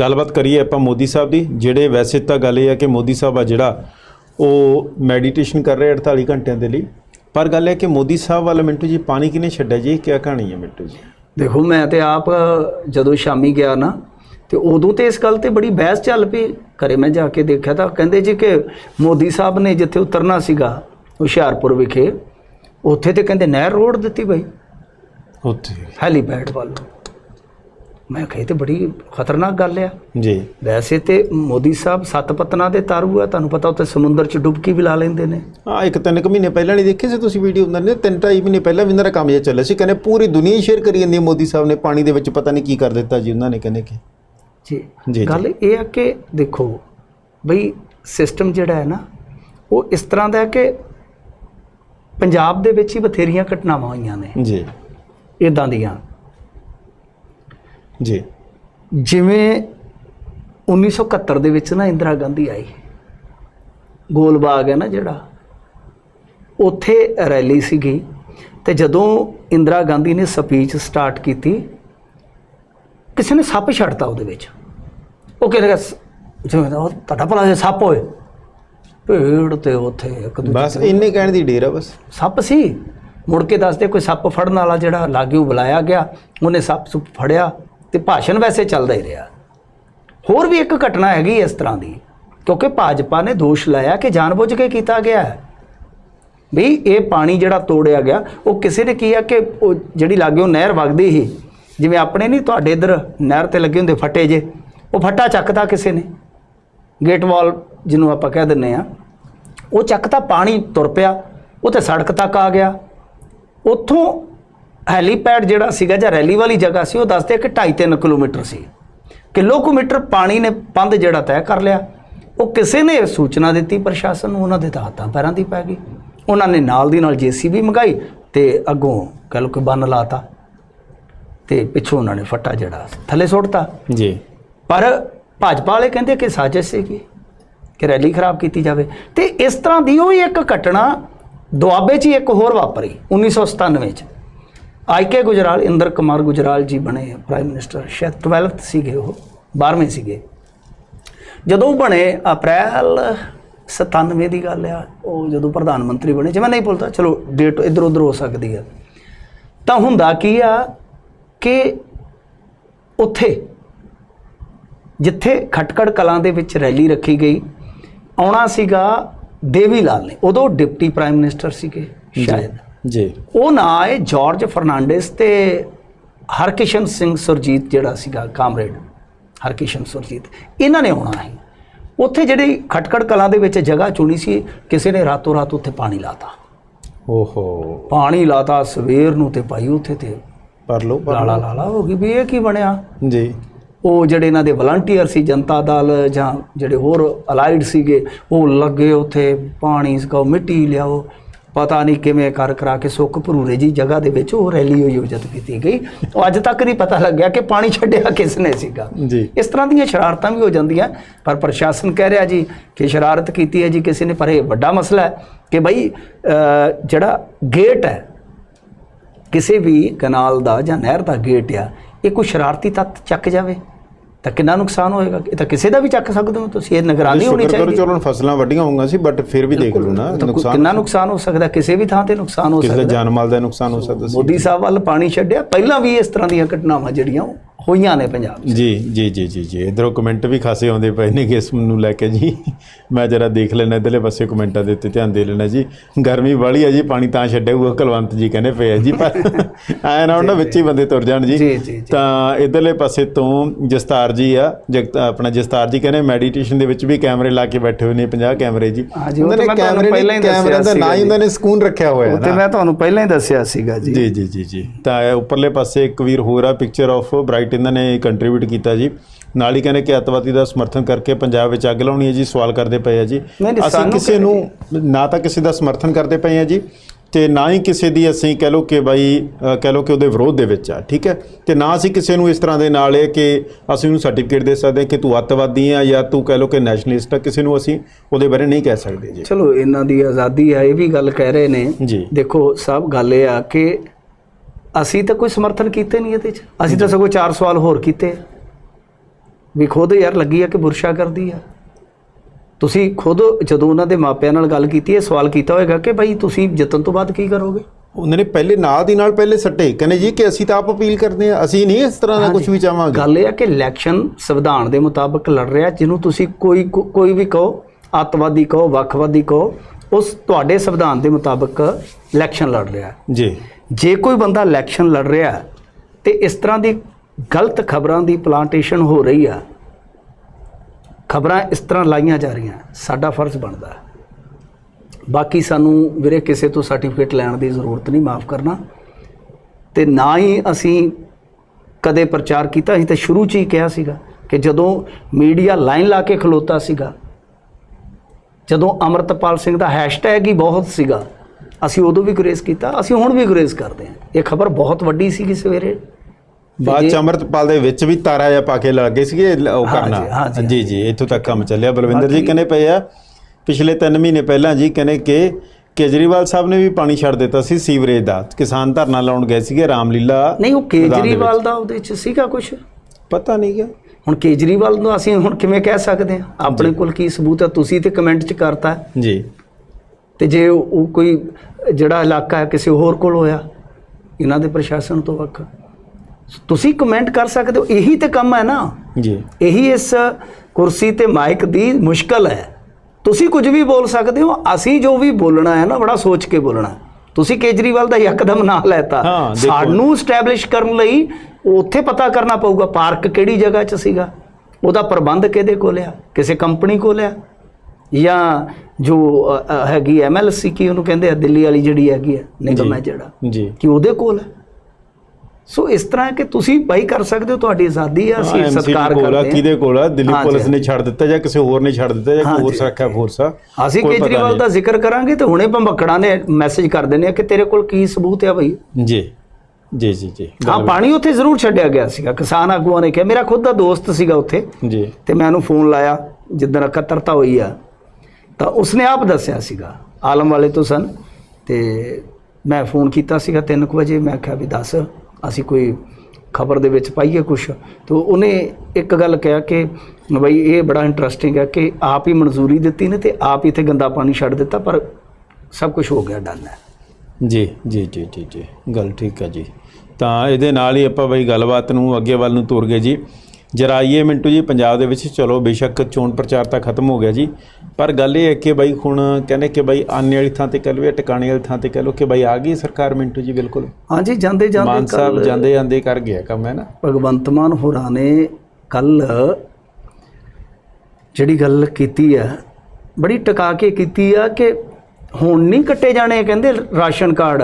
ਗੱਲਬਾਤ ਕਰੀਏ ਆਪਾਂ ਮੋਦੀ ਸਾਹਿਬ ਦੀ ਜਿਹੜੇ ਵੈਸੇ ਤਾਂ ਗੱਲ ਇਹ ਹੈ ਕਿ ਮੋਦੀ ਸਾਹਿਬ ਆ ਜਿਹੜਾ ਉਹ ਮੈਡੀਟੇਸ਼ਨ ਕਰ ਰਹੇ 48 ਘੰਟਿਆਂ ਦੇ ਲਈ ਪਰ ਗੱਲ ਇਹ ਹੈ ਕਿ ਮੋਦੀ ਸਾਹਿਬ ਵਾਲਾ ਮਿੰਟੂ ਜੀ ਪਾਣੀ ਕਿਨੇ ਛੱਡਿਆ ਜੀ ਕੀ ਕਹਾਣੀ ਹੈ ਮਿੰਟੂ ਜੀ? ਦੇਖੋ ਮੈਂ ਤੇ ਆਪ ਜਦੋਂ ਸ਼ਾਮੀ ਗਿਆ ਨਾ ਤੇ ਉਦੋਂ ਤੇ ਇਸ ਗੱਲ ਤੇ ਬੜੀ ਬਹਿਸ ਚੱਲ ਪਈ। ਘਰੇ ਮੈਂ ਜਾ ਕੇ ਦੇਖਿਆ ਤਾਂ ਕਹਿੰਦੇ ਜੀ ਕਿ ਮੋਦੀ ਸਾਹਿਬ ਨੇ ਜਿੱਥੇ ਉਤਰਨਾ ਸੀਗਾ ਹੁਸ਼ਿਆਰਪੁਰ ਵਿਖੇ ਉੱਥੇ ਤੇ ਕਹਿੰਦੇ ਨਹਿਰ ਰੋਡ ਦਿੱਤੀ ਬਈ। ਉੱਥੇ। ਹੈਲੀਪੈਡ ਵੱਲ ਮੈਂ ਕਿਹਾ ਇਹ ਤੇ ਬੜੀ ਖਤਰਨਾਕ ਗੱਲ ਆ। ਜੀ। ਵੈਸੇ ਤੇ ਮੋਦੀ ਸਾਹਿਬ ਸੱਤ ਪਤਨਾ ਦੇ ਤਾਰੂ ਆ ਤੁਹਾਨੂੰ ਪਤਾ ਉੱਥੇ ਸਮੁੰਦਰ 'ਚ ਡੁਬਕੀ ਵੀ ਲਾ ਲੈਂਦੇ ਨੇ। ਹਾਂ ਇੱਕ ਤਿੰਨ ਕੁ ਮਹੀਨੇ ਪਹਿਲਾਂ ਨਹੀਂ ਦੇਖੀ ਸੀ ਤੁਸੀਂ ਵੀਡੀਓ ਉਹਨਾਂ ਨੇ? ਤਿੰਨ ਢਾਈ ਮਹੀਨੇ ਪਹਿਲਾਂ ਵੀ ਇਹਨਾਂ ਦਾ ਕੰਮ ਜਿਹਾ ਚੱਲਿਆ ਸੀ। ਕਹਿੰਦੇ ਪੂਰੀ ਦੁਨੀਆ ਸ਼ੇਅਰ ਕਰੀ ਜਾਂਦੀ ਹੈ ਮੋਦੀ ਸਾਹਿਬ ਨੇ ਪਾਣੀ ਦੇ ਵਿੱਚ ਪਤਾ ਨਹੀਂ ਕੀ ਕਰ ਦਿੱਤਾ ਜੀ ਉਹਨਾਂ ਨੇ ਕਹਿੰਦੇ ਕਿ। ਜੀ। ਗੱਲ ਇਹ ਆ ਕਿ ਦੇਖੋ ਬਈ ਸਿਸਟਮ ਜਿਹੜਾ ਹੈ ਨਾ ਉਹ ਇਸ ਤਰ੍ਹਾਂ ਦਾ ਹੈ ਕਿ ਪੰਜਾਬ ਦੇ ਵਿੱਚ ਹੀ ਬਥੇਰੀਆਂ ਘਟਨਾਵਾਂ ਹੋਈਆਂ ਨੇ। ਜੀ। ਇਦਾਂ ਦੀਆਂ। ਜੀ। ਜਿਵੇਂ 1971 ਦੇ ਵਿੱਚ ਨਾ ਇੰਦਰਾ ਗਾਂਧੀ ਆਈ। ਗੋਲਬਾਗ ਹੈ ਨਾ ਜਿਹੜਾ। ਉੱਥੇ ਰੈਲੀ ਸੀਗੀ ਤੇ ਜਦੋਂ ਇੰਦਰਾ ਗਾਂਧੀ ਨੇ ਸਪੀਚ ਸਟਾਰਟ ਕੀਤੀ ਕਿਸੇ ਨੇ ਸੱਪ ਛੱਡਤਾ ਉਹਦੇ ਵਿੱਚ। ਉਹ ਕਹਿੰਦਾ ਜਿਵੇਂ ਦਾ ਉਹ ਤੁਹਾਡਾ ਭਲਾ ਜੇ ਸੱਪ ਹੋਏ ਭੇੜ ਤੇ ਉੱਥੇ ਇੱਕ ਦੂਜੇ ਬਸ ਇੰਨੇ ਕਹਿਣ ਦੀ ਢੇਰ ਆ ਬਸ। ਸੱਪ ਸੀ। ਮੁੜ ਕੇ ਦੱਸਦੇ ਕੋਈ ਸੱਪ ਫੜਨ ਵਾਲਾ ਜਿਹੜਾ ਲਾਗਿਓ ਬੁਲਾਇਆ ਗਿਆ ਉਹਨੇ ਸੱਪ ਸੁੱਪ ਫੜਿਆ। ਤੇ ਭਾਸ਼ਣ ਵੈਸੇ ਚੱਲਦਾ ਹੀ ਰਿਹਾ। ਹੋਰ ਵੀ ਇੱਕ ਘਟਨਾ ਹੈਗੀ ਇਸ ਤਰ੍ਹਾਂ ਦੀ, ਕਿਉਂਕਿ ਭਾਜਪਾ ਨੇ ਦੋਸ਼ ਲਾਇਆ ਕਿ ਜਾਣਬੁੱਝ ਕੇ ਕੀਤਾ ਗਿਆ ਹੈ। ਵੀ ਇਹ ਪਾਣੀ ਜਿਹੜਾ ਤੋੜਿਆ ਗਿਆ, ਉਹ ਕਿਸੇ ਨੇ ਕੀ ਆ ਕਿ ਉਹ ਜਿਹੜੀ ਲਾਗਿਓ ਨਹਿਰ ਵਗਦੀ ਸੀ, ਜਿਵੇਂ ਆਪਣੇ ਨਹੀਂ ਤੁਹਾਡੇ ਇੱਧਰ ਨਹਿਰ ਤੇ ਲੱਗੇ ਹੁੰਦੇ ਫੱਟੇ ਜੇ, ਉਹ ਫੱਟਾ ਚੱਕਦਾ ਕਿਸੇ ਨੇ। ਗੇਟ ਵਾਲ ਜਿਹਨੂੰ ਆਪਾਂ ਕਹਿ ਦਿੰਨੇ ਆ ਉਹ ਚੱਕਤਾ ਪਾਣੀ ਤੁਰ ਪਿਆ, ਉਹ ਤੇ ਸੜਕ ਤੱਕ ਆ ਗਿਆ। ਉੱਥੋਂ ਹੈਲੀਪੈਡ ਜਿਹੜਾ ਸੀਗਾ ਜਾਂ ਰੈਲੀ ਵਾਲੀ ਜਗ੍ਹਾ ਸੀ ਉਹ ਦੱਸਦੇ ਕਿ 2.5-3 ਕਿਲੋਮੀਟਰ ਸੀ। ਕਿਲੋਮੀਟਰ ਪਾਣੀ ਨੇ ਪੰਧ ਜਿਹੜਾ ਤੈਅ ਕਰ ਲਿਆ। ਉਹ ਕਿਸੇ ਨੇ ਸੂਚਨਾ ਦਿੱਤੀ ਪ੍ਰਸ਼ਾਸਨ ਨੂੰ ਉਹਨਾਂ ਦੇ ਤਾਂ ਹੱਥਾਂ ਪੈਰਾਂ ਦੀ ਪੈ ਗਈ। ਉਹਨਾਂ ਨੇ ਨਾਲ ਦੀ ਨਾਲ ਜੀਸੀਬੀ ਮੰਗਾਈ ਤੇ ਅੱਗੋਂ ਕਹ ਲਓ ਕਿ ਬੰਨ ਲਾਤਾ ਤੇ ਪਿੱਛੋਂ ਉਹਨਾਂ ਨੇ ਫੱਟਾ ਜਿਹੜਾ ਥੱਲੇ ਸੁੱਟਤਾ। ਜੀ। ਪਰ ਭਾਜਪਾ ਵਾਲੇ ਕਹਿੰਦੇ ਕਿ ਸਾਜ਼ਿਸ਼ ਸੀਗੀ ਕਿ ਰੈਲੀ ਖਰਾਬ ਕੀਤੀ ਜਾਵੇ। ਤੇ ਇਸ ਤਰ੍ਹਾਂ ਦੀ ਉਹ ਇੱਕ ਘਟਨਾ ਦੁਆਬੇ 'ਚ ਇੱਕ ਹੋਰ ਵਾਪਰੀ 1997 'ਚ। ਆਈਕੇ ਗੁਜਰਾਲ ਇੰਦਰ ਕੁਮਾਰ ਗੁਜਰਾਲ ਜੀ ਬਣੇ ਪ੍ਰਾਈਮ ਮਿਨਿਸਟਰ ਸ਼ਾਇਦ 12th ਸੀਗੇ ਉਹ 12ਵੇਂ ਸੀਗੇ। ਜਦੋਂ ਬਣੇ ਅਪ੍ਰੈਲ 97 ਦੀ ਗੱਲ ਆ ਉਹ ਜਦੋਂ ਪ੍ਰਧਾਨ ਮੰਤਰੀ ਬਣੇ ਜਿਵੇਂ ਨਹੀਂ ਭੁੱਲਦਾ ਚਲੋ ਡੇਟ ਇੱਧਰ ਉੱਧਰ ਹੋ ਸਕਦੀ ਆ। ਤਾਂ ਹੁੰਦਾ ਕੀ ਆ ਕਿ ਉੱਥੇ ਜਿੱਥੇ ਖਟਕੜ ਕਲਾਂ ਦੇ ਵਿੱਚ ਰੈਲੀ ਰੱਖੀ ਗਈ ਆਉਣਾ ਸੀਗਾ ਦੇਵੀ ਲਾਲ ਨੇ। ਉਦੋਂ ਡਿਪਟੀ ਪ੍ਰਾਈਮ ਮਿਨਿਸਟਰ ਸੀਗੇ ਸ਼ਾਇਦ। ਜੀ। ਉਹ ਨਾ ਆਏ ਜਾਰਜ ਫਰਨਾਂਡੇਸ ਤੇ ਹਰਕਿਸ਼ਨ ਸਿੰਘ ਸੁਰਜੀਤ ਜਿਹੜਾ ਸੀਗਾ ਕਾਮਰੇਡ ਹਰਕਿਸ਼ਨ ਸੁਰਜੀਤ। ਇਹਨਾਂ ਨੇ ਆਉਣਾ ਹੈ ਉੱਥੇ ਜਿਹੜੀ ਖਟਕੜ ਕਲਾਂ ਦੇ ਵਿੱਚ ਜਗ੍ਹਾ ਚੁਣੀ ਸੀ ਕਿਸੇ ਨੇ ਰਾਤੋਂ ਰਾਤ ਉੱਥੇ ਪਾਣੀ ਲਾਤਾ। ਓਹੋ। ਪਾਣੀ ਲਾਤਾ ਸਵੇਰ ਨੂੰ ਤੇ ਭਾਈ ਉੱਥੇ ਤੇ ਪਰ ਲੋ ਪਰ ਲਾਲਾ ਲਾਲਾ ਹੋ ਗਈ ਵੀ ਇਹ ਕੀ ਬਣਿਆ? ਜੀ। ਉਹ ਜਿਹੜੇ ਇਹਨਾਂ ਦੇ ਵਲੰਟੀਅਰ ਸੀ ਜਨਤਾ ਦਲ ਜਾਂ ਜਿਹੜੇ ਹੋਰ ਅਲਾਈਡ ਸੀਗੇ ਉਹ ਲੱਗੇ ਉੱਥੇ ਪਾਣੀ ਸਕਾਓ ਮਿੱਟੀ ਲਿਆਓ। ਪਤਾ ਨਹੀਂ ਕਿਵੇਂ ਕਰ ਕਰਾ ਕੇ ਸੁੱਕ ਭਰੂਰੇ ਜੀ ਜਗ੍ਹਾ ਦੇ ਵਿੱਚ ਉਹ ਰੈਲੀ ਹੋਈ ਆਯੋਜਿਤ ਕੀਤੀ ਗਈ। ਉਹ ਅੱਜ ਤੱਕ ਨਹੀਂ ਪਤਾ ਲੱਗਿਆ ਕਿ ਪਾਣੀ ਛੱਡਿਆ ਕਿਸ ਨੇ ਸੀਗਾ। ਜੀ। ਇਸ ਤਰ੍ਹਾਂ ਦੀਆਂ ਸ਼ਰਾਰਤਾਂ ਵੀ ਹੋ ਜਾਂਦੀਆਂ ਪਰ ਪ੍ਰਸ਼ਾਸਨ ਕਹਿ ਰਿਹਾ ਜੀ ਕਿ ਸ਼ਰਾਰਤ ਕੀਤੀ ਹੈ ਜੀ ਕਿਸੇ ਨੇ ਪਰ ਇਹ ਵੱਡਾ ਮਸਲਾ ਹੈ ਕਿ ਭਾਈ ਜਿਹੜਾ ਗੇਟ ਹੈ ਕਿਸੇ ਵੀ ਕਨਾਲ ਦਾ ਜਾਂ ਨਹਿਰ ਦਾ ਗੇਟ ਆ ਇਹ ਕੋਈ ਸ਼ਰਾਰਤੀ ਤੱਤ ਚੱਕ ਜਾਵੇ। ਤਾਂ ਕਿੰਨਾ ਨੁਕਸਾਨ ਹੋਏਗਾ? ਇਹ ਤਾਂ ਕਿਸੇ ਦਾ ਵੀ ਚੱਕ ਸਕਦੇ ਹੋ ਤੁਸੀਂ ਇਹ ਨਿਗਰਾਨੀ ਹੋਣੀ ਚਾਹੀਦੀ ਚਲੋ ਹੁਣ ਫਸਲਾਂ ਵੱਡੀਆਂ ਹੋਊਗਾ ਸੀ ਬਟ ਫਿਰ ਵੀ ਦੇਖ ਲਓ ਨਾ ਨੁਕਸਾਨ ਕਿੰਨਾ ਨੁਕਸਾਨ ਹੋ ਸਕਦਾ? ਕਿਸੇ ਵੀ ਥਾਂ ਤੇ ਨੁਕਸਾਨ ਹੋ ਕਿਸੇ ਦਾ ਸਕਦਾ। ਜਾਨ ਮਾਲ ਦਾ ਨੁਕਸਾਨ ਹੋ ਸਕਦਾ ਸੀ। ਮੋਦੀ ਸਾਹਿਬ ਵੱਲ ਪਾਣੀ ਛੱਡਿਆ। ਪਹਿਲਾਂ ਵੀ ਇਸ ਤਰ੍ਹਾਂ ਦੀਆਂ ਘਟਨਾਵਾਂ ਜਿਹੜੀਆਂ ਹੋਈਆਂ ਨੇ ਪੰਜਾਬ 'ਚ। ਜੀ ਜੀ ਜੀ ਜੀ ਜੀ। ਇਧਰੋਂ ਕਮੈਂਟ ਵੀ ਖਾਸੇ ਆਉਂਦੇ ਪਏ ਨੇ ਕਿ ਇਸ ਨੂੰ ਲੈ ਕੇ ਜੀ। ਮੈਂ ਜਰਾ ਦੇਖ ਲੈਣਾ ਇਧਰਲੇ ਪਾਸੇ ਕਮੈਂਟਾਂ ਦੇ ਉੱਤੇ ਧਿਆਨ ਦੇ ਲੈਣਾ ਜੀ। ਗਰਮੀ ਵਾਲੀ ਹੈ ਜੀ ਪਾਣੀ ਤਾਂ ਛੱਡਿਆ ਹੋਊਗਾ ਕੁਲਵੰਤ ਜੀ ਕਹਿੰਦੇ ਪਏ ਆ ਜੀ। ਪਰ ਐ ਨਾ ਉਹਨਾਂ ਵਿੱਚ ਹੀ ਬੰਦੇ ਤੁਰ ਜਾਣ ਜੀ। ਤਾਂ ਇਧਰਲੇ ਪਾਸੇ ਤੋਂ ਜਸਤਾਰ ਜੀ ਆ ਆਪਣਾ ਜਸਤਾਰ ਜੀ ਕਹਿੰਦੇ ਮੈਡੀਟੇਸ਼ਨ ਦੇ ਵਿੱਚ ਵੀ ਕੈਮਰੇ ਲਾ ਕੇ ਬੈਠੇ ਹੋਏ ਨੇ 50 ਕੈਮਰੇ ਜੀ। ਉਹਨਾਂ ਨੇ ਕੈਮਰੇ ਪਹਿਲਾਂ ਹੀ ਦਾ ਨਾਂ ਹੀ ਉਹਨਾਂ ਨੇ ਸਕੂਨ ਰੱਖਿਆ ਹੋਇਆ ਤੇ ਮੈਂ ਤੁਹਾਨੂੰ ਪਹਿਲਾਂ ਹੀ ਦੱਸਿਆ ਸੀਗਾ ਜੀ। ਜੀ ਜੀ ਜੀ ਤਾਂ ਉੱਪਰਲੇ ਪਾਸੇ ਇੱਕ ਵੀਰ ਹੋਰ ਆ ਪਿਕਚਰ ਆਫ ਬ੍ਰਾਈਟ ਇਹਨਾਂ ਨੇ ਕੰਟਰੀਬਿਊਟ ਕੀਤਾ ਜੀ। ਨਾਲ ਹੀ ਕਹਿੰਦੇ ਕਿ ਅੱਤਵਾਦੀ ਦਾ ਸਮਰਥਨ ਕਰਕੇ ਪੰਜਾਬ ਵਿੱਚ ਅੱਗ ਲਾਉਣੀ ਹੈ ਜੀ ਸਵਾਲ ਕਰਦੇ ਪਏ ਆ ਜੀ। ਅਸੀਂ ਕਿਸੇ ਨੂੰ ਨਾ ਤਾਂ ਕਿਸੇ ਦਾ ਸਮਰਥਨ ਕਰਦੇ ਪਏ ਆ ਜੀ ਤੇ ਨਾ ਹੀ ਕਿਸੇ ਦੀ ਅਸੀਂ ਕਹਿ ਲਓ ਕਿ ਬਾਈ ਕਹਿ ਲਓ ਕਿ ਉਹਦੇ ਵਿਰੋਧ ਦੇ ਵਿੱਚ ਆ ਠੀਕ ਹੈ? ਤੇ ਨਾ ਅਸੀਂ ਕਿਸੇ ਨੂੰ ਇਸ ਤਰ੍ਹਾਂ ਦੇ ਨਾਲ ਇਹ ਕਿ ਅਸੀਂ ਉਹਨੂੰ ਸਰਟੀਫਿਕੇਟ ਦੇ ਸਕਦੇ ਹਾਂ ਕਿ ਤੂੰ ਅੱਤਵਾਦੀ ਆ ਜਾਂ ਤੂੰ ਕਹਿ ਲਓ ਕਿ ਨੈਸ਼ਨਲਿਸਟ ਆ ਕਿਸੇ ਨੂੰ ਅਸੀਂ ਉਹਦੇ ਬਾਰੇ ਨਹੀਂ ਕਹਿ ਸਕਦੇ ਜੀ। ਚਲੋ ਇਹਨਾਂ ਦੀ ਆਜ਼ਾਦੀ ਹੈ ਇਹ ਵੀ ਗੱਲ ਕਹਿ ਰਹੇ ਨੇ। ਜੀ। ਦੇਖੋ ਸਭ ਗੱਲ ਇਹ ਆ ਕਿ ਅਸੀਂ ਤਾਂ ਕੋਈ ਸਮਰਥਨ ਕੀਤੇ ਨਹੀਂ ਇਹਦੇ 'ਚ। ਅਸੀਂ ਤਾਂ ਸਗੋਂ ਚਾਰ ਸਵਾਲ ਹੋਰ ਕੀਤੇ। ਵੀ ਖੁਦ ਯਾਰ ਲੱਗੀ ਆ ਕਿ ਬੁਰਸ਼ਾ ਕਰਦੀ ਆ। ਤੁਸੀਂ ਖੁਦ ਜਦੋਂ ਉਹਨਾਂ ਦੇ ਮਾਪਿਆਂ ਨਾਲ ਗੱਲ ਕੀਤੀ ਹੈ ਸਵਾਲ ਕੀਤਾ ਹੋਵੇਗਾ ਕਿ ਭਾਈ ਤੁਸੀਂ ਜਿੱਤਣ ਤੋਂ ਬਾਅਦ ਕੀ ਕਰੋਗੇ? ਉਹਨਾਂ ਨੇ ਪਹਿਲੇ ਨਾਲ ਦੀ ਨਾਲ ਪਹਿਲੇ ਸੱਟੇ। ਕਹਿੰਦੇ ਜੀ ਕਿ ਅਸੀਂ ਤਾਂ ਆਪ ਅਪੀਲ ਕਰਦੇ ਆ। ਅਸੀਂ ਨਹੀਂ ਇਸ ਤਰ੍ਹਾਂ ਦਾ ਕੁਝ ਵੀ ਚਾਹਾਂਗੇ। ਗੱਲ ਇਹ ਆ ਕਿ ਇਲੈਕਸ਼ਨ ਸੰਵਿਧਾਨ ਦੇ ਮੁਤਾਬਕ ਲੜ ਰਿਹਾ ਜਿਹਨੂੰ ਤੁਸੀਂ ਕੋਈ ਕੋਈ ਵੀ ਕਹੋ ਅੱਤਵਾਦੀ ਕਹੋ ਵੱਖਵਾਦੀ ਕਹੋ ਉਸ ਤੁਹਾਡੇ ਸੰਵਿਧਾਨ ਦੇ ਮੁਤਾਬਕ ਇਲੈਕਸ਼ਨ ਲੜ ਰਿਹਾ ਜੀ। ਜੇ ਕੋਈ ਬੰਦਾ ਇਲੈਕਸ਼ਨ ਲੜ ਰਿਹਾ ਤੇ ਇਸ ਤਰ੍ਹਾਂ ਦੀ ਗਲਤ ਖਬਰਾਂ ਦੀ ਪਲਾਂਟੇਸ਼ਨ ਹੋ ਰਹੀ ਆ ਖਬਰਾਂ ਇਸ ਤਰ੍ਹਾਂ ਲਾਈਆਂ ਜਾ ਰਹੀਆਂ ਸਾਡਾ ਫਰਜ਼ ਬਣਦਾ। ਬਾਕੀ ਸਾਨੂੰ ਵੀਰੇ ਕਿਸੇ ਤੋਂ ਸਰਟੀਫਿਕੇਟ ਲੈਣ ਦੀ ਜ਼ਰੂਰਤ ਨਹੀਂ ਮਾਫ ਕਰਨਾ। ਤੇ ਨਾ ਹੀ ਅਸੀਂ ਕਦੇ ਪ੍ਰਚਾਰ ਕੀਤਾ ਸੀ ਤੇ ਸ਼ੁਰੂ 'ਚ ਹੀ ਕਿਹਾ ਸੀਗਾ ਕਿ ਜਦੋਂ ਮੀਡੀਆ ਲਾਈਨ ਲਾ ਕੇ ਖਲੋਤਾ ਸੀਗਾ ਜਦੋਂ ਅਮਰਤਪਾਲ ਸਿੰਘ ਦਾ ਹੈਸ਼ਟੈਗ ਹੀ ਬਹੁਤ ਸੀਗਾ ਅਸੀਂ ਉਦੋਂ ਵੀ ਗੁਰੇਜ਼ ਕੀਤਾ ਅਸੀਂ ਹੁਣ ਵੀ ਗੁਰੇਜ਼ ਕਰਦੇ ਹਾਂ। ਇਹ ਖਬਰ ਬਹੁਤ ਵੱਡੀ ਸੀਗੀ ਸਵੇਰੇ। ਬਾਅਦ ਚ ਅੰਮ੍ਰਿਤਪਾਲ ਦੇ ਵਿੱਚ ਵੀ ਤਾਰਾ ਜਿਹਾ ਪਾ ਕੇ ਲੱਗੇ ਸੀਗੇ ਉਹ ਕਰਨਾ। ਜੀ, ਜੀ, ਜੀ ਜੀ ਇੱਥੋਂ ਤੱਕ ਕੰਮ ਚੱਲਿਆ। ਬਲਵਿੰਦਰ ਜੀ ਕਹਿੰਦੇ ਪਏ ਆ ਪਿਛਲੇ 3 ਮਹੀਨੇ ਪਹਿਲਾਂ ਜੀ ਕਹਿੰਦੇ ਕਿ ਕੇਜਰੀਵਾਲ ਸਾਹਿਬ ਨੇ ਵੀ ਪਾਣੀ ਛੱਡ ਦਿੱਤਾ ਸੀ ਸੀਵਰੇਜ ਦਾ। ਕਿਸਾਨ ਧਰਨਾ ਲਾਉਣ ਗਏ ਸੀਗੇ ਰਾਮਲੀਲਾ ਨਹੀਂ ਉਹ ਵਿੱਚ। ਕੇਜਰੀਵਾਲ ਦਾ ਉਹਦੇ 'ਚ ਸੀਗਾ ਕੁਝ ਪਤਾ ਨਹੀਂ ਗਿਆ ਹੁਣ ਕੇਜਰੀਵਾਲ ਨੂੰ ਅਸੀਂ ਹੁਣ ਕਿਵੇਂ ਕਹਿ ਸਕਦੇ ਹਾਂ? ਆਪਣੇ ਕੋਲ ਕੀ ਸਬੂਤ ਹੈ? ਤੁਸੀਂ ਤੇ ਕਮੈਂਟ 'ਚ ਕਰਤਾ ਜੀ। ਤੇ ਜੇ ਉਹ ਕੋਈ ਜਿਹੜਾ ਇਲਾਕਾ ਹੈ ਕਿਸੇ ਹੋਰ ਕੋਲ ਹੋਇਆ ਇਹਨਾਂ ਦੇ ਪ੍ਰਸ਼ਾਸਨ ਤੋਂ ਵੱਖ। ਤੁਸੀਂ ਕਮੈਂਟ ਕਰ ਸਕਦੇ ਹੋ। ਇਹੀ ਤੇ ਕੰਮ ਹੈ ਨਾ। ਜੀ। ਇਹੀ ਇਸ ਕੁਰਸੀ ਤੇ ਮਾਈਕ ਦੀ ਮੁਸ਼ਕਲ ਹੈ। ਤੁਸੀਂ ਕੁਝ ਵੀ ਬੋਲ ਸਕਦੇ ਹੋ। ਅਸੀਂ ਜੋ ਵੀ ਬੋਲਣਾ ਹੈ ਨਾ ਬੜਾ ਸੋਚ ਕੇ ਬੋਲਣਾ ਤੁਸੀਂ ਕੇਜਰੀਵਾਲ ਦਾ ਯਕਦਮ ਨਾਂ ਲੈਤਾ। ਸਾਨੂੰ ਸਟੈਬਲਿਸ਼ ਕਰਨ ਲਈ ਉੱਥੇ ਪਤਾ ਕਰਨਾ ਪਊਗਾ ਪਾਰਕ ਕਿਹੜੀ ਜਗ੍ਹਾ 'ਚ ਸੀਗਾ। ਉਹਦਾ ਪ੍ਰਬੰਧ ਕਿਹਦੇ ਕੋਲ ਆ? ਕਿਸੇ ਕੰਪਨੀ ਕੋਲ ਆ? ਜਾਂ ਜੋ ਹੈਗੀ ਐਮਐਲਸੀ ਕੀ ਉਹਨੂੰ ਕਹਿੰਦੇ ਆ ਦਿੱਲੀ ਵਾਲੀ ਜਿਹੜੀ ਹੈਗੀ ਆ ਨਿਗਮ ਹੈ ਜਿਹੜਾ ਜੀ। ਕਿ ਉਹਦੇ ਕੋਲ ਹੈ ਸੋ ਇਸ ਤਰ੍ਹਾਂ ਕਿ ਤੁਸੀਂ ਬਾਈ ਕਰ ਸਕਦੇ ਹੋ ਤੁਹਾਡੀ ਆਜ਼ਾਦੀ ਹੈ ਅਸੀਂ ਸਤਿਕਾਰ ਆ, ਕਰਦੇ ਹਾਂ ਕਿਹਦੇ ਕੋਲ ਆ? ਦਿੱਲੀ ਪੁਲਿਸ ਨੇ ਛੱਡ ਦਿੱਤਾ ਜਾਂ ਕਿਸੇ ਹੋਰ ਨੇ ਛੱਡ ਦਿੱਤਾ ਜਾਂ ਕੋਈ ਹੋਰ। ਸੁਰੱਖਿਆ ਫੋਰਸ ਆ? ਅਸੀਂ ਕੇਜਰੀਵਾਲ। ਦਾ ਜ਼ਿਕਰ ਕਰਾਂਗੇ ਤੇ ਹੁਣੇ ਭੰਬਕੜਾ ਨੇ ਮੈਸੇਜ ਕਰ ਦਿੰਦੇ ਆ ਕਿ ਤੇਰੇ ਕੋਲ ਕੀ ਸਬੂਤ ਹੈ ਭਾਈ ਜੀ। ਜੀ ਜੀ ਜੀ ਹਾਂ ਪਾਣੀ ਉੱਥੇ ਜ਼ਰੂਰ ਛੱਡਿਆ ਗਿਆ ਸੀਗਾ। ਕਿਸਾਨ ਆਗੂਆਂ ਨੇ ਕਿਹਾ ਮੇਰਾ ਖੁਦ ਦਾ ਦੋਸਤ ਸੀਗਾ ਉੱਥੇ ਜੀ। ਤੇ ਮੈਂ ਉਹਨੂੰ ਫੋਨ ਲਾਇਆ ਜਿੱਦਣ ਇਕੱਤਰਤਾ ਹੋਈ ਆ ਤਾਂ ਉਸਨੇ ਆਪ ਦੱਸਿਆ ਸੀਗਾ ਆਲਮ ਵਾਲੇ ਤੋਂ ਸਨ ਤੇ ਮੈਂ ਫੋਨ ਕੀਤਾ ਸੀਗਾ 3 ਵਜੇ ਮੈਂ ਕਿਹਾ ਵੀ ਦੱਸ ਅਸੀਂ ਕੋਈ ਖਬਰ ਦੇ ਵਿੱਚ ਪਾਈਏ ਕੁਛ। ਤੇ ਉਹਨੇ ਇੱਕ ਗੱਲ ਕਿਹਾ ਕਿ ਬਈ ਇਹ ਬੜਾ ਇੰਟਰਸਟਿੰਗ ਹੈ ਕਿ ਆਪ ਹੀ ਮਨਜ਼ੂਰੀ ਦਿੱਤੀ ਨੇ ਤੇ ਆਪ ਹੀ ਇੱਥੇ ਗੰਦਾ ਪਾਣੀ ਛੱਡ ਦਿੱਤਾ ਪਰ ਸਭ ਕੁਝ ਹੋ ਗਿਆ ਡਨ ਹੈ। ਜੀ ਜੀ ਜੀ ਜੀ ਜੀ। ਗੱਲ ਠੀਕ ਹੈ ਜੀ। ਤਾਂ ਇਹਦੇ ਨਾਲ ਹੀ ਆਪਾਂ ਬਈ ਗੱਲਬਾਤ ਨੂੰ ਅੱਗੇ ਵੱਲ ਨੂੰ ਤੁਰ ਗਏ ਜੀ। ਜਰਾਈਏ ਮਿੰਟੂ ਜੀ ਪੰਜਾਬ ਦੇ ਵਿੱਚ ਚਲੋ ਬੇਸ਼ੱਕ ਚੋਣ ਪ੍ਰਚਾਰ ਤਾਂ ਖਤਮ ਹੋ ਗਿਆ ਜੀ। ਪਰ ਗੱਲ ਇਹ ਹੈ ਕਿ ਬਈ ਹੁਣ ਕਹਿੰਦੇ ਕਿ ਬਈ ਆਨੇ ਵਾਲੀ ਥਾਂ ਤੇ ਕਹਿ ਜਾਂ ਟਿਕਾਣੇ ਵਾਲੀ ਥਾਂ ਤੇ ਕਹਿ ਲਓ ਕਿ ਬਈ ਆ ਗਈ ਸਰਕਾਰ ਮਿੰਟੂ ਜੀ ਬਿਲਕੁਲ। ਹਾਂਜੀ ਜਾਂਦੇ ਮਾਨ ਜਾਂਦੇ ਸਾਹਿਬ ਕੱਲ੍ਹ ਜਾਂਦੇ ਜਾਂਦੇ ਕਰ ਗਿਆ ਕੰਮ ਹੈ ਨਾ? ਭਗਵੰਤ ਮਾਨ ਹੋਰਾਂ ਨੇ ਕੱਲ ਜਿਹੜੀ ਗੱਲ ਕੀਤੀ ਆ ਬੜੀ ਟਿਕਾ ਕੇ ਕੀਤੀ ਆ ਕਿ ਹੁਣ ਨਹੀਂ ਕੱਟੇ ਜਾਣੇ ਕਹਿੰਦੇ ਰਾਸ਼ਨ ਕਾਰਡ।